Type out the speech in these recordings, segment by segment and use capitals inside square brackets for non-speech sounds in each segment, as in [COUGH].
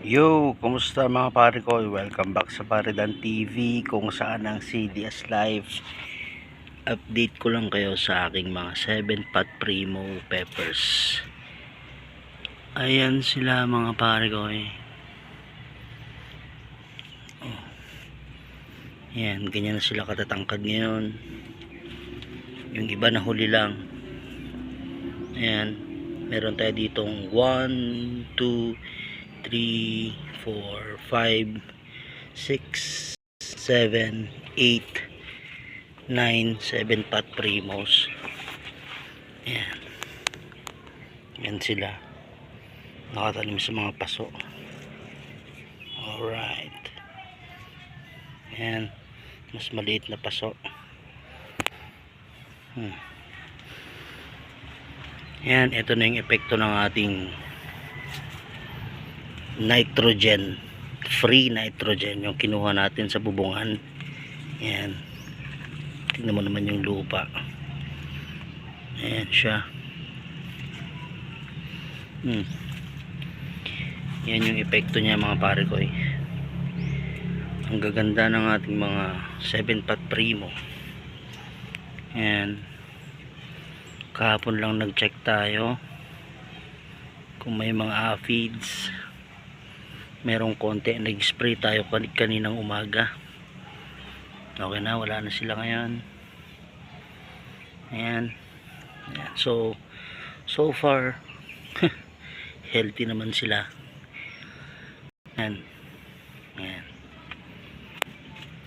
Yo, kumusta mga pare ko? Welcome back sa Paridan TV kung saan ang CDS Live. Update ko lang kayo sa aking mga 7 pot primo peppers. Ayan sila mga pare ko eh. Oh. Ayan, ganyan na sila katatangkad ngayon. Yung iba na huli lang. Ayan, meron tayo ditong 1, 2, 3, 4, 5, 6, 7, 8, 9, 7 pot primos. Ayan. Yan sila. Nakatanim sa mga paso. Alright. Ayan. Mas maliit na paso. Hmm. Ayan, ito na yung epekto ng ating nitrogen. Free nitrogen yung kinuha natin sa bubungan. Yan tingnan mo naman yung lupa. Ayan siya. Hmm. yan yung epekto niya mga pare ko eh. ang gaganda ng ating mga 7 pot primo. Yan kahapon lang nag check tayo kung may mga aphids merong konti nag-spray tayo kan- kaninang umaga. Okay na wala na sila ngayon. Ayan, ayan. so so far [LAUGHS] healthy naman sila. Ayan. Ayan.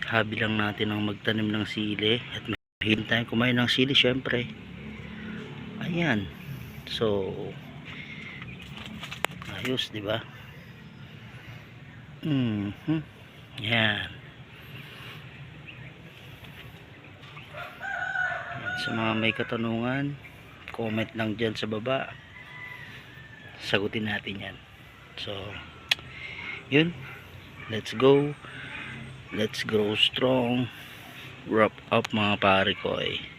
Habi lang natin ang magtanim ng sili at tayo kumain ng sili syempre. Ayan. So ayos di ba Mhm. Yan. Yan. Sa mga may katanungan, comment lang dyan sa baba. Sagutin natin yan. So, yun. Let's go. Let's grow strong. Wrap up mga pare ko eh.